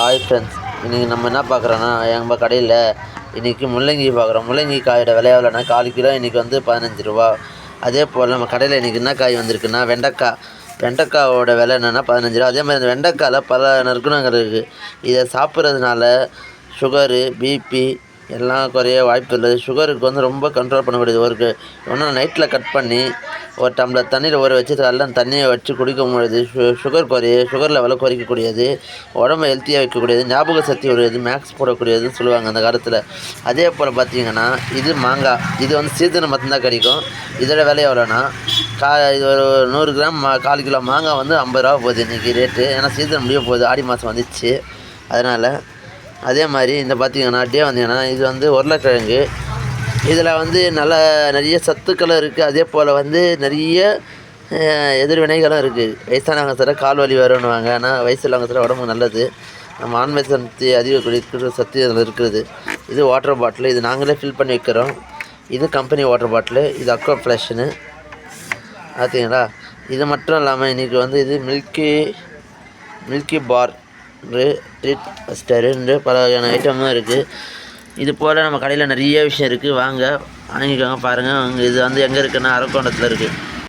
Hi friends இன்றைக்கி நம்ம என்ன பார்க்குறோன்னா நம்ம கடையில் இன்றைக்கி முள்ளங்கி பார்க்குறோம். முள்ளங்கி காயோட விலை எவ்வளோனா கால் கிலோ இன்றைக்கி வந்து பதினஞ்சு ரூபா. அதே போல் நம்ம கடையில் இன்றைக்கி என்ன காய் வந்திருக்குன்னா வெண்டைக்காய். வெண்டைக்காவோட விலை என்னென்னா பதினஞ்சு ரூபா. அதே மாதிரி அந்த வெண்டைக்காயில் பல நற்குணங்கள் இருக்குது இதை சாப்பிட்றதுனால சுகரு பிபி எல்லாம் குறைய வாய்ப்பு இல்லை. சுகருக்கு வந்து ரொம்ப கண்ட்ரோல் பண்ணக்கூடியது ஒரு ஒன்றும் நைட்டில் கட் பண்ணி ஒரு டம்ளர் தண்ணியில் ஊற வச்சு எல்லாம் தண்ணியை வச்சு குடிக்க முடியாது. சு சுகர் குறைய சுகர் லெவலை குறைக்கக்கூடியது உடம்பை ஹெல்த்தியாக வைக்கக்கூடியது ஞாபக சக்தி உடையது. மேக்ஸ் போடக்கூடியதுன்னு சொல்லுவாங்க அந்த காலத்தில். அதே போல் பார்த்தீங்கன்னா இது மாங்காய் இது வந்து சீசன் மட்டும்தான் கிடைக்கும். இதோட விலை எவ்வளோனா கா இது ஒரு நூறு கிராம் மா கால் கிலோ மாங்காய் வந்து ஐம்பது ரூபா போகுது இன்றைக்கி ரேட்டு ஏன்னா சீசன் முடிய போகுது. ஆடி மாதம் வந்துச்சு. அதனால் அதே மாதிரி இந்த பார்த்திங்கன்னா அப்படியே வந்தீங்கன்னா இது வந்து உருளைக்கிழங்கு. இதில் வந்து நல்ல நிறைய சத்துக்களும் இருக்குது அதே போல் வந்து நிறைய எதிர்வினைகளும் இருக்குது வயசானவங்க சில கால் வலி வரும்னுவாங்க. ஆனால் வயசு உள்ளவங்க சில உடம்புக்கு நல்லது. நம்ம ஆண்மை சக்தி அதிக குடிக்கிற சக்தி அதில் இருக்கிறது இது வாட்டர் பாட்டில் இது நாங்களே ஃபில் பண்ணி வைக்கிறோம். இது கம்பெனி வாட்டர் பாட்டில் இது அக்வா ஃப்ளஷனு பார்த்தீங்களா இது மட்டும் இல்லாமல் இன்றைக்கி வந்து இது மில்கி மில்கி பார் ட்ரீட் ஸ்டருன்ற பல வகையான ஐட்டமும் இருக்குது இது போல் நம்ம கடையில் நிறைய விஷயம் இருக்குது வாங்க வாங்கிக்கோங்க பாருங்கள் இது வந்து எங்கே இருக்குன்னா அரக்கோணத்தில் இருக்குது